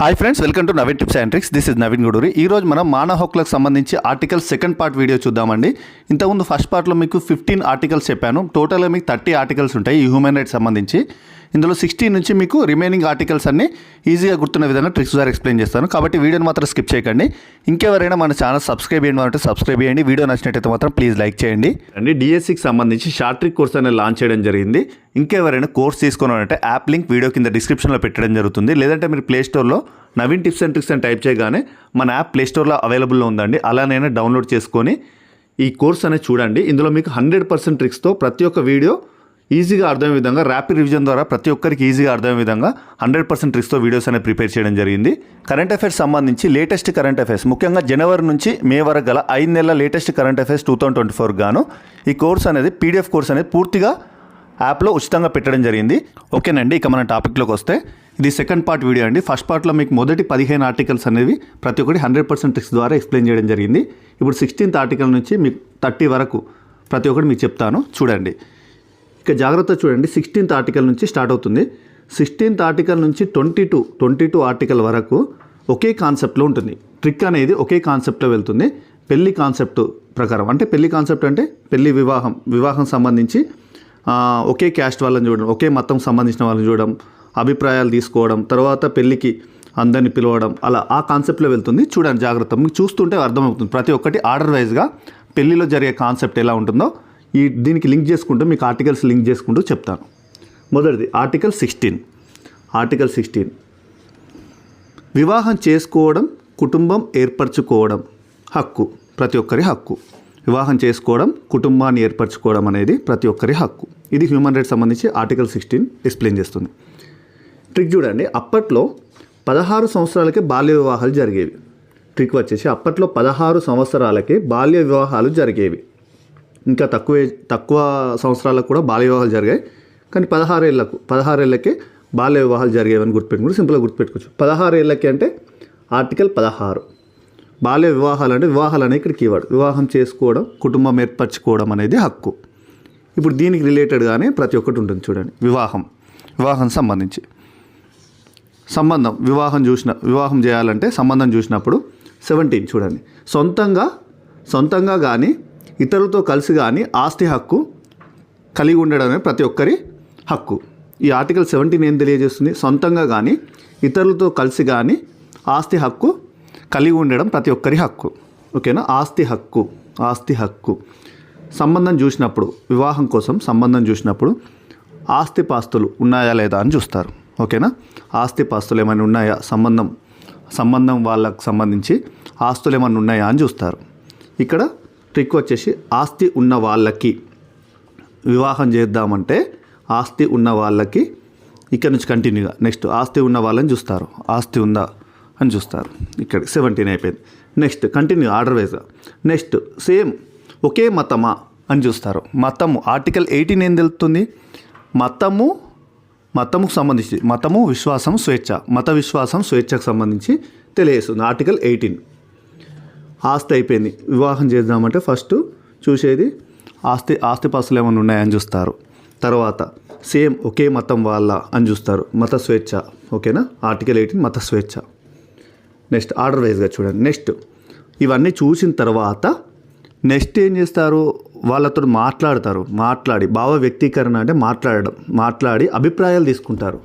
Hi friends welcome to Naveen tips and tricks this is Naveen Guduri ఈ రోజు మనం మానవ హక్కులకు సంబంధించి ఆర్టికల్ సెకండ్ పార్ట్ వీడియో చూద్దామండి. ఇంతకుముందు ఫస్ట్ పార్ట్లో మీకు ఫిఫ్టీన్ ఆర్టికల్స్ చెప్పాను. టోటల్గా మీకు థర్టీ ఆర్టికల్స్ ఉంటాయి ఈ హ్యూమన్ రైట్స్ సంబంధించి. ఇందులో సిక్స్టీన్ నుంచి మీకు రిమైనింగ్ ఆర్టికల్స్ అన్ని ఈజీగా గుర్తున్న విధంగా ట్రిక్స్ ద్వారా ఎక్స్ప్లెయిన్ చేస్తాను. కాబట్టి వీడియోని మాత్రం స్కిప్ చేయకండి. ఇంకెవరైనా మన ఛానల్ సబ్స్క్రైబ్ చేయండి అంటే సబ్స్క్రైబ్ చేయండి. వీడియో నచ్చినట్టయితే మాత్రం ప్లీజ్ లైక్ చేయండి. అండి డిఎస్సికి సంబంధించి షార్ట్ ట్రిక్ కోర్స్ అనేది లాంచ్ చేయడం జరిగింది. ఇంకెవరైనా కోర్స్ తీసుకోవాలంటే యాప్ లింక్ వీడియో కింద డిస్క్రిప్షన్లో పెట్టడం జరుగుతుంది. లేదంటే మీరు ప్లేస్టోర్లో నవీన్ టిప్స్ అండ్ ట్రిక్స్ అని టైప్ చేయగానే మన యాప్ ప్లే స్టోర్లో అవైలబుల్లో ఉందండి. అలానైనా డౌన్లోడ్ చేసుకొని ఈ కోర్స్ అనేది చూడండి. ఇందులో మీకు హండ్రెడ్ పర్సెంట్ ట్రిక్స్తో ప్రతి ఒక్క వీడియో ఈజీగా అర్థమయ్యే విధంగా ర్యాపిడ్ రివిజన్ ద్వారా ప్రతి ఒక్కరికి ఈజీగా అర్థమయ్యే విధంగా హండ్రెడ్ పర్సెంట్ ట్రిక్స్తో వీడియోస్ అనేది ప్రిపేర్ చేయడం జరిగింది. కరెంట్ అఫైర్స్ సంబంధించి లేటెస్ట్ కరెంట్ అఫైర్స్ ముఖ్యంగా జనవరి నుంచి మే వరకు గల ఐదు నెలల latest current affairs two thousand twenty four గాను ఈ కోర్స్ అనేది పీడిఎఫ్ కోర్స్ అనేది పూర్తిగా యాప్లో ఉచితంగా పెట్టడం జరిగింది. ఓకేనండి ఇక మన టాపిక్లోకి వస్తే. ఇది సెకండ్ పార్ట్ వీడియో అండి. ఫస్ట్ పార్ట్లో మీకు మొదటి పదిహేను ఆర్టికల్స్ అనేవి ప్రతి ఒక్కటి హండ్రెడ్ పర్సెంట్ ట్రిక్స్ ద్వారా ఎక్స్ప్లెయిన్ చేయడం జరిగింది. ఇప్పుడు సిక్స్టీన్త్ ఆర్టికల్ నుంచి మీకు థర్టీ వరకు ప్రతి ఒక్కటి మీకు చెప్తాను. చూడండి. ఇక జాగ్రత్త చూడండి. సిక్స్టీన్త్ ఆర్టికల్ నుంచి స్టార్ట్ అవుతుంది. సిక్స్టీన్త్ ఆర్టికల్ నుంచి twenty two twenty two article వరకు ఒకే కాన్సెప్ట్లో ఉంటుంది. ట్రిక్ అనేది ఒకే కాన్సెప్ట్లో వెళ్తుంది. పెళ్ళి కాన్సెప్ట్ ప్రకారం. అంటే పెళ్ళి కాన్సెప్ట్ అంటే పెళ్ళి వివాహం వివాహం సంబంధించి ఒకే క్యాస్ట్ వాళ్ళని చూడడం ఒకే మతం సంబంధించిన వాళ్ళని చూడడం అభిప్రాయాలు తీసుకోవడం తర్వాత పెళ్ళికి అందరిని పిలవడం అలా ఆ కాన్సెప్ట్లో వెళ్తుంది. చూడండి జాగ్రత్త. మీకు చూస్తుంటే అర్థమవుతుంది. ప్రతి ఒక్కటి ఆర్డర్ వైజ్గా పెళ్ళిలో జరిగే కాన్సెప్ట్ ఎలా ఉంటుందో. ఈ దీనికి లింక్ చేసుకుంటూ మీకు ఆర్టికల్స్ లింక్ చేసుకుంటూ చెప్తాను. మొదటిది ఆర్టికల్ సిక్స్టీన్. Article sixteen. వివాహం చేసుకోవడం కుటుంబం ఏర్పరచుకోవడం హక్కు ప్రతి ఒక్కరి హక్కు. వివాహం చేసుకోవడం కుటుంబాన్ని ఏర్పరచుకోవడం అనేది ప్రతి ఒక్కరి హక్కు. ఇది హ్యూమన్ రైట్స్ సంబంధించి ఆర్టికల్ సిక్స్టీన్ ఎక్స్ప్లెయిన్ చేస్తుంది. ట్రిక్ చూడండి. అప్పట్లో పదహారు సంవత్సరాలకే బాల్య వివాహాలు జరిగేవి. ట్రిక్ వచ్చేసి అప్పట్లో పదహారు సంవత్సరాలకే బాల్య వివాహాలు జరిగేవి. ఇంకా తక్కువ తక్కువ సంవత్సరాలకు కూడా బాల్య వివాహాలు జరిగాయి. కానీ పదహారేళ్ళకు పదహారేళ్ళకే బాల్య వివాహాలు జరిగేవని గుర్తుపెట్టుకుంటే సింపుల్గా గుర్తుపెట్టుకోవచ్చు. పదహారేళ్ళకి అంటే ఆర్టికల్ పదహారు. బాల్య వివాహాలు అంటే వివాహాలు అనే ఇక్కడ కీవర్డ్ వివాహం చేసుకోవడం కుటుంబం ఏర్పరచుకోవడం అనేది హక్కు. ఇప్పుడు దీనికి రిలేటెడ్గానే ప్రతి ఒక్కటి ఉంటుంది చూడండి. వివాహం. వివాహం సంబంధించి. సంబంధం. వివాహం చూసిన వివాహం చేయాలంటే సంబంధం చూసినప్పుడు సెవెంటీన్ చూడండి. సొంతంగా సొంతంగా కానీ ఇతరులతో కలిసి కానీ ఆస్తి హక్కు కలిగి ఉండడమే ప్రతి ఒక్కరి హక్కు. ఈ ఆర్టికల్ సెవెంటీన్ ఏం తెలియజేస్తుంది? సొంతంగా కానీ ఇతరులతో కలిసి కానీ ఆస్తి హక్కు కలిగి ఉండడం ప్రతి ఒక్కరి హక్కు. ఓకేనా? ఆస్తి హక్కు ఆస్తి హక్కు. సంబంధం చూసినప్పుడు వివాహం కోసం సంబంధం చూసినప్పుడు ఆస్తిపాస్తులు ఉన్నాయా లేదా అని చూస్తారు. ఓకేనా? ఆస్తిపాస్తులు ఏమైనా ఉన్నాయా? సంబంధం సంబంధం వాళ్ళకు సంబంధించి ఆస్తులు ఏమైనా ఉన్నాయా అని చూస్తారు. ఇక్కడ ట్రిక్ వచ్చేసి ఆస్తి ఉన్న వాళ్ళకి వివాహం చేద్దామంటే ఆస్తి ఉన్న వాళ్ళకి ఇక్కడ నుంచి కంటిన్యూగా నెక్స్ట్ ఆస్తి ఉన్న వాళ్ళని చూస్తారు. ఆస్తి ఉందా? అని చూస్తారు. ఇక్కడ సెవెంటీన్ అయిపోయింది. Next continue order wise next same ఒకే మతమా అని చూస్తారు. మతము ఆర్టికల్ ఎయిటీన్ ఏం తెలుస్తుంది మతము మతముకు సంబంధించి మతము విశ్వాసం స్వేచ్ఛ. మత విశ్వాసం స్వేచ్ఛకు సంబంధించి తెలియజేస్తుంది. ఆర్టికల్ ఎయిటీన్ ఆస్తి అయిపోయింది. వివాహం చేద్దామంటే ఫస్ట్ చూసేది ఆస్తి ఆస్తిపాస్తులు ఏమైనా ఉన్నాయని చూస్తారు. తర్వాత సేమ్ ఒకే మతం వాళ్ళ అని చూస్తారు. మత స్వేచ్ఛ ఓకేనా? ఆర్టికల్ ఎయిటీన్ మత స్వేచ్ఛ. నెక్స్ట్ ఆర్డర్ వైజ్గా చూడండి. నెక్స్ట్ ఇవన్నీ చూసిన తర్వాత నెక్స్ట్ ఏం చేస్తారు? వాళ్ళతో మాట్లాడతారు. మాట్లాడి భావ వ్యక్తీకరణ అంటే మాట్లాడడం మాట్లాడి అభిప్రాయాలు తీసుకుంటారు.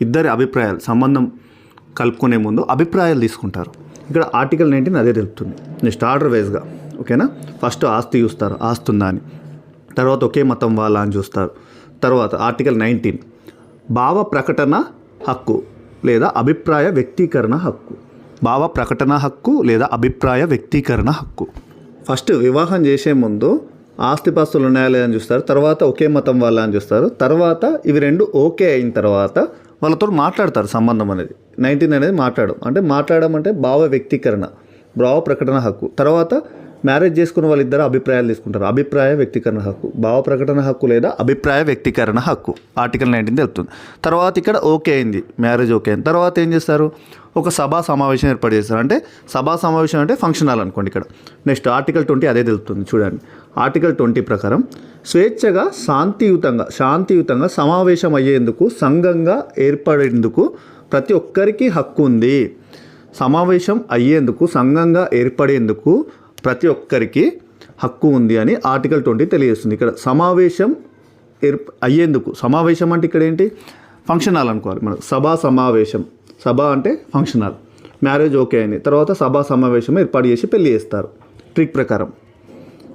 ఇద్దరి అభిప్రాయాలు సంబంధం కలుపుకునే ముందు అభిప్రాయాలు తీసుకుంటారు. ఇక్కడ ఆర్టికల్ నైన్టీన్ అదే తెలుపుతుంది. నెక్స్ట్ ఆర్డర్ వైజ్గా ఓకేనా? ఫస్ట్ ఆస్తి చూస్తారు ఆస్తి ఉందా అని. తర్వాత ఒకే మతం వాళ్ళ అని చూస్తారు. తర్వాత ఆర్టికల్ నైన్టీన్ భావ ప్రకటన హక్కు లేదా అభిప్రాయ వ్యక్తీకరణ హక్కు. భావ ప్రకటన హక్కు లేదా అభిప్రాయ వ్యక్తీకరణ హక్కు. ఫస్ట్ వివాహం చేసే ముందు ఆస్తిపాస్తులు ఉన్నాయా లేదని చూస్తారు. తర్వాత ఒకే మతం వాళ్ళ అని చూస్తారు. తర్వాత ఇవి రెండు ఓకే అయిన తర్వాత వాళ్ళతో మాట్లాడతారు సంబంధం అనేది. నైన్టీన్ అనేది మాట్లాడడం. అంటే మాట్లాడడం అంటే భావ వ్యక్తీకరణ భావ ప్రకటన హక్కు. తర్వాత మ్యారేజ్ చేసుకున్న వాళ్ళిద్దరు అభిప్రాయాలు తీసుకుంటారు. అభిప్రాయ వ్యక్తీకరణ హక్కు. భావ ప్రకటన హక్కు లేదా అభిప్రాయ వ్యక్తీకరణ హక్కు. ఆర్టికల్ నైన్టీన్ తెలుపుతుంది. తర్వాత ఇక్కడ ఓకే అయింది. మ్యారేజ్ ఓకే అయింది. తర్వాత ఏం చేస్తారు? ఒక సభా సమావేశం ఏర్పాటు చేస్తారు. అంటే సభా సమావేశం అంటే ఫంక్షన్ హాల్ అనుకోండి ఇక్కడ. నెక్స్ట్ ఆర్టికల్ ట్వంటీ అదే తెలుపుతుంది. చూడండి. ఆర్టికల్ ట్వంటీ ప్రకారం స్వేచ్ఛగా శాంతియుతంగా శాంతియుతంగా సమావేశం అయ్యేందుకు సంఘంగా ఏర్పడేందుకు ప్రతి ఒక్కరికి హక్కు ఉంది. సమావేశం అయ్యేందుకు సంఘంగా ఏర్పడేందుకు ప్రతి ఒక్కరికి హక్కు ఉంది అని ఆర్టికల్ ట్వంటీ తెలియజేస్తుంది. ఇక్కడ సమావేశం ఏర్ప అయ్యేందుకు సమావేశం అంటే ఇక్కడ ఏంటి? ఫంక్షన్ హాల్ అనుకోవాలి మనం. సభా సమావేశం. సభ అంటే ఫంక్షన్ హాల్ మ్యారేజ్ ఓకే అయింది తర్వాత సభా సమావేశం ఏర్పాటు చేసి పెళ్ళి చేస్తారు. ట్రిక్ ప్రకారం.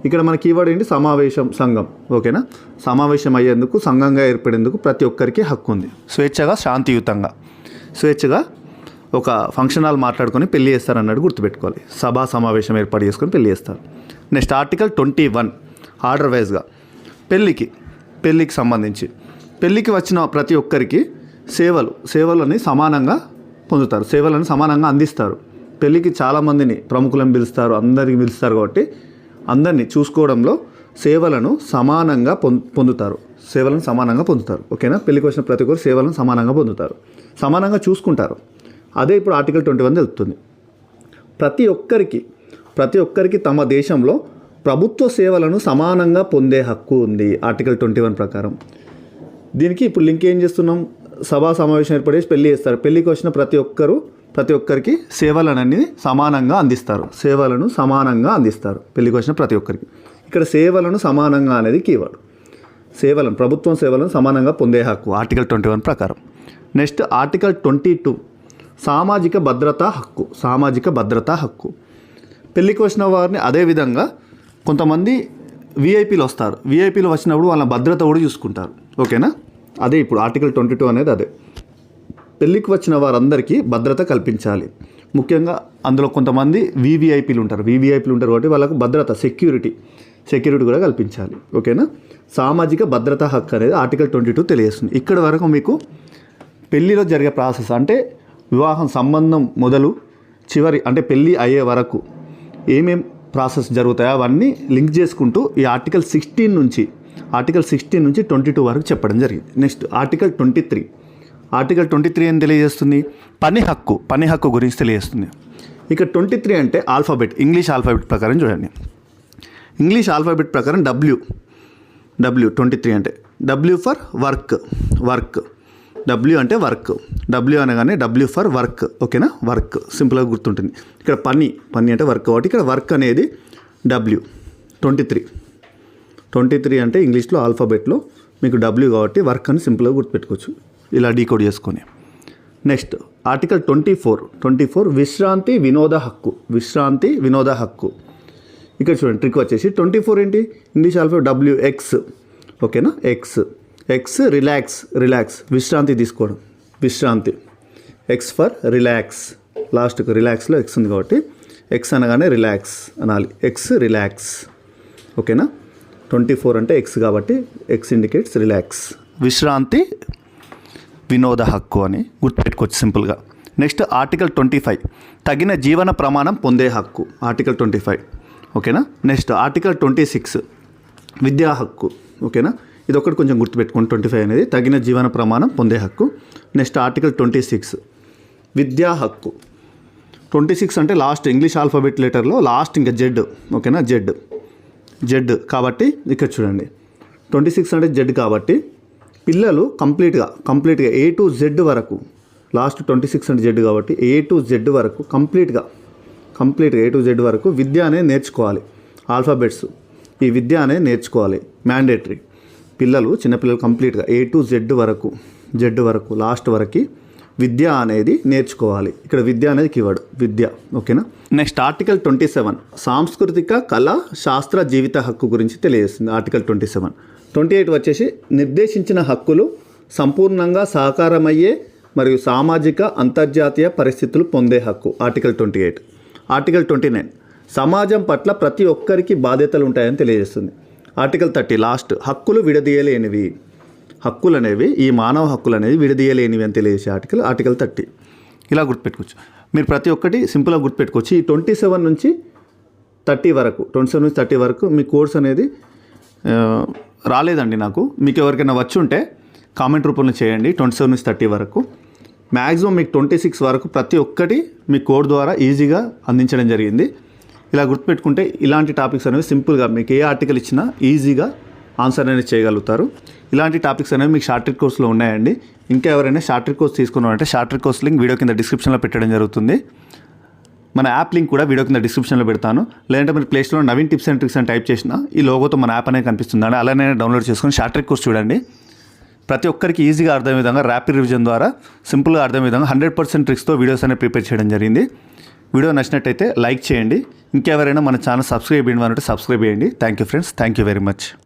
ఇక్కడ మన కీవర్డ్ ఏంటి? సమావేశం సంఘం. ఓకేనా? సమావేశం అయ్యేందుకు సంఘంగా ఏర్పడేందుకు ప్రతి ఒక్కరికి హక్కు ఉంది. స్వేచ్ఛగా శాంతియుతంగా. స్వేచ్ఛగా ఒక ఫంక్షన్ హాల్ మాట్లాడుకొని పెళ్ళి చేస్తారు అన్నట్టు గుర్తుపెట్టుకోవాలి. సభా సమావేశం ఏర్పాటు చేసుకొని పెళ్ళి చేస్తారు. Next article twenty one order వైజ్గా పెళ్ళికి పెళ్ళికి సంబంధించి. పెళ్ళికి వచ్చిన ప్రతి ఒక్కరికి సేవలు సేవలని సమానంగా పొందుతారు. సేవలను సమానంగా అందిస్తారు. పెళ్ళికి చాలామందిని ప్రముఖులను పిలుస్తారు అందరికీ పిలుస్తారు కాబట్టి అందరినీ చూసుకోవడంలో సేవలను సమానంగా పొం- పొందుతారు. సేవలను సమానంగా పొందుతారు. ఓకేనా? పెళ్ళికి వచ్చిన ప్రతి ఒక్కరు సేవలను సమానంగా పొందుతారు. సమానంగా చూసుకుంటారు. అదే ఇప్పుడు ఆర్టికల్ ట్వంటీ వన్ తెలుపుతుంది. ప్రతి ఒక్కరికి ప్రతి ఒక్కరికి తమ దేశంలో ప్రభుత్వ సేవలను సమానంగా పొందే హక్కు ఉంది ఆర్టికల్ ట్వంటీ వన్ ప్రకారం. దీనికి ఇప్పుడు లింక్ ఏం చేస్తున్నాం? సభా సమావేశం ఏర్పడేసి పెళ్ళి చేస్తారు. పెళ్ళికి వచ్చిన ప్రతి ఒక్కరు ప్రతి ఒక్కరికి సేవలనన్నీ సమానంగా అందిస్తారు. సేవలను సమానంగా అందిస్తారు. పెళ్ళికి వచ్చిన ప్రతి ఒక్కరికి. ఇక్కడ సేవలను సమానంగా అనేది కీవర్డ్. సేవలను ప్రభుత్వం సేవలను సమానంగా పొందే హక్కు ఆర్టికల్ ట్వంటీ వన్ ప్రకారం. Next article twenty two. సామాజిక భద్రతా హక్కు సామాజిక భద్రతా హక్కు. పెళ్ళికి వచ్చిన వారిని అదేవిధంగా కొంతమంది విఐపీలు వస్తారు. విఐపీలు వచ్చినప్పుడు వాళ్ళ భద్రత కూడా చూసుకుంటారు. ఓకేనా? అదే ఇప్పుడు ఆర్టికల్ ట్వంటీ టూ అనేది అదే. పెళ్ళికి వచ్చిన వారందరికీ భద్రత కల్పించాలి. ముఖ్యంగా అందులో కొంతమంది వివిఐపీలు ఉంటారు. వివిఐపీలు ఉంటారు కాబట్టి వాళ్ళకు భద్రత సెక్యూరిటీ సెక్యూరిటీ కూడా కల్పించాలి. ఓకేనా? సామాజిక భద్రతా హక్కు అనేది ఆర్టికల్ ట్వంటీ టూ తెలియజేస్తుంది. ఇక్కడ వరకు మీకు పెళ్ళిలో జరిగే ప్రాసెస్ అంటే వివాహం సంబంధం మొదలు చివరి అంటే పెళ్ళి అయ్యే వరకు ఏమేం ప్రాసెస్ జరుగుతాయో అవన్నీ లింక్ చేసుకుంటూ ఈ ఆర్టికల్ సిక్స్టీన్ నుంచి ఆర్టికల్ సిక్స్టీన్ నుంచి ట్వంటీ టూ వరకు చెప్పడం జరిగింది. Next article twenty three. Article twenty three అని తెలియజేస్తుంది? పని హక్కు పని హక్కు గురించి తెలియజేస్తుంది. ఇక ట్వంటీ త్రీ అంటే ఆల్ఫాబెట్ ఇంగ్లీష్ ఆల్ఫాబెట్ ప్రకారం చూడండి. ఇంగ్లీష్ ఆల్ఫాబెట్ ప్రకారం డబ్ల్యూ డబ్ల్యూ ట్వంటీ త్రీ అంటే W for work work. W అంటే వర్క్ డబ్ల్యూ అనగానే డబ్ల్యూ ఫర్ వర్క్ ఓకేనా వర్క్ సింపుల్గా గుర్తుంటుంది. ఇక్కడ పని పని అంటే వర్క్ కాబట్టి ఇక్కడ వర్క్ అనేది W twenty three twenty three అంటే ఇంగ్లీష్లో ఆల్ఫాబెట్లో మీకు డబ్ల్యూ కాబట్టి వర్క్ అని సింపుల్గా గుర్తుపెట్టుకోవచ్చు. ఇలా డీకోడ్ చేసుకొని. Next article twenty four twenty four విశ్రాంతి వినోద హక్కు. విశ్రాంతి వినోద హక్కు. ఇక్కడ చూడండి ట్రిక్ వచ్చేసి ట్వంటీ ఫోర్ ఏంటి ఇంగ్లీష్ ఆల్ఫా డబ్ల్యూ ఎక్స్ ఓకేనా ఎక్స్ ఎక్స్ రిలాక్స్ రిలాక్స్ విశ్రాంతి తీసుకోవడం. విశ్రాంతి. ఎక్స్ ఫర్ రిలాక్స్ లాస్ట్కి రిలాక్స్లో ఎక్స్ ఉంది కాబట్టి ఎక్స్ అనగానే రిలాక్స్ అనాలి. ఎక్స్ రిలాక్స్ ఓకేనా? ట్వంటీ ఫోర్ అంటే ఎక్స్ కాబట్టి ఎక్స్ ఇండికేట్స్ రిలాక్స్ విశ్రాంతి వినోద హక్కు అని గుర్తుపెట్టుకోవచ్చు సింపుల్గా. Next article twenty five. తగిన జీవన ప్రమాణం పొందే హక్కు. Article twenty five. ఓకేనా? Next article twenty six. విద్యా హక్కు. ఓకేనా? ఇది ఒకటి కొంచెం గుర్తుపెట్టుకోండి. ట్వంటీ ఫైవ్ అనేది తగిన జీవన ప్రమాణం పొందే హక్కు. Next article twenty six. విద్యా హక్కు. ట్వంటీ సిక్స్ అంటే లాస్ట్ ఇంగ్లీష్ ఆల్ఫాబెట్ లెటర్లో లాస్ట్ ఇంకా జెడ్. ఓకేనా? జెడ్. జెడ్ కాబట్టి ఇక్కడ చూడండి. ట్వంటీ సిక్స్ అంటే జెడ్ కాబట్టి పిల్లలు కంప్లీట్గా కంప్లీట్గా ఏ టు జెడ్ వరకు లాస్ట్ ట్వంటీ సిక్స్ అంటే జెడ్ కాబట్టి ఏ టు జెడ్ వరకు కంప్లీట్గా కంప్లీట్గా ఏ టు జెడ్ వరకు విద్య అనేది నేర్చుకోవాలి. ఆల్ఫాబెట్స్. ఈ విద్య అనేది నేర్చుకోవాలి. మ్యాండేటరీ. పిల్లలు చిన్నపిల్లలు కంప్లీట్గా ఏ టు జెడ్ వరకు జెడ్ వరకు లాస్ట్ వరకు విద్య అనేది నేర్చుకోవాలి. ఇక్కడ విద్య అనేది కీవర్డ్ విద్య ఓకేనా? నెక్స్ట్ ఆర్టికల్ ట్వంటీ సెవెన్ సాంస్కృతిక కళ శాస్త్ర జీవిత హక్కు గురించి తెలియజేస్తుంది article twenty seven twenty eight వచ్చేసి నిర్దేశించిన హక్కులు సంపూర్ణంగా సహకారమయ్యే మరియు సామాజిక అంతర్జాతీయ పరిస్థితులు పొందే హక్కు article twenty eight article twenty nine సమాజం పట్ల ప్రతి ఒక్కరికి బాధ్యతలు ఉంటాయని తెలియజేస్తుంది. ఆర్టికల్ థర్టీ లాస్ట్ హక్కులు విడదీయలేనివి. హక్కులు అనేవి ఈ మానవ హక్కులు అనేవి విడదీయలేనివి అని తెలియజేసే ఆర్టికల్ ఆర్టికల్ థర్టీ. ఇలా గుర్తుపెట్టుకోవచ్చు. మీరు ప్రతి ఒక్కటి సింపుల్గా గుర్తుపెట్టుకోవచ్చు. ఈ ట్వంటీ సెవెన్ నుంచి థర్టీ వరకు ట్వంటీ సెవెన్ నుంచి థర్టీ వరకు మీ కోర్స్ అనేది రాలేదండి నాకు. మీకు ఎవరికైనా వచ్చి ఉంటే కామెంట్ రూపంలో చేయండి. ట్వంటీ సెవెన్ నుంచి థర్టీ వరకు. మ్యాక్సిమం మీకు ట్వంటీ సిక్స్ వరకు ప్రతి ఒక్కటి మీ కోడ్ ద్వారా ఈజీగా అందించడం జరిగింది. ఇలా గుర్తుపెట్టుకుంటే ఇలాంటి టాపిక్స్ అనేవి సింపుల్గా మీకు ఏ ఆర్టికల్ ఇచ్చినా ఈజీగా ఆన్సర్ అనేది చేయగలుగుతారు. ఇలాంటి టాపిక్స్ అనేవి మీకు షార్ట్ ట్రిక్ కోర్స్లో ఉన్నాయండి. ఇంకా ఎవరైనా షార్ట్ ట్రిక్ కోర్స్ తీసుకున్నారంటే short trick course link video కింద డిస్క్రిప్షన్లో పెట్టడం జరుగుతుంది. మన యాప్ లింక్ కూడా వీడియో కింద డిస్క్రిప్షన్లో పెడతాను. లేదంటే మీరు ప్లేస్టోర్లో నవీన్ టిప్స్ అండ్ ట్రిక్స్ అని టైప్ చేసిన ఈ లోగోతో మన యాప్ అనేది కనిపిస్తుంది అండి అలానే డౌన్లోడ్ చేసుకొని షార్ట్ ట్రిక్ కోర్స్ చూడండి. ప్రతి ఒక్కరికి ఈజీగా అర్థం విధంగా ర్యాపిడ్ రివిజన్ ద్వారా సింపుల్గా అర్థం విధంగా హండ్రెడ్ పర్సెంట్ ట్రిక్స్తో వీడియోస్ అనేవి ప్రిపేర్ చేయడం జరిగింది. వీడియో నచ్చినట్టయితే లైక్ చేయండి. ఇంకెవరైనా మన ఛానల్ సబ్స్క్రైబ్ చేయండి అంటే సబ్స్క్రైబ్ చేయండి. Thank you friends thank you very much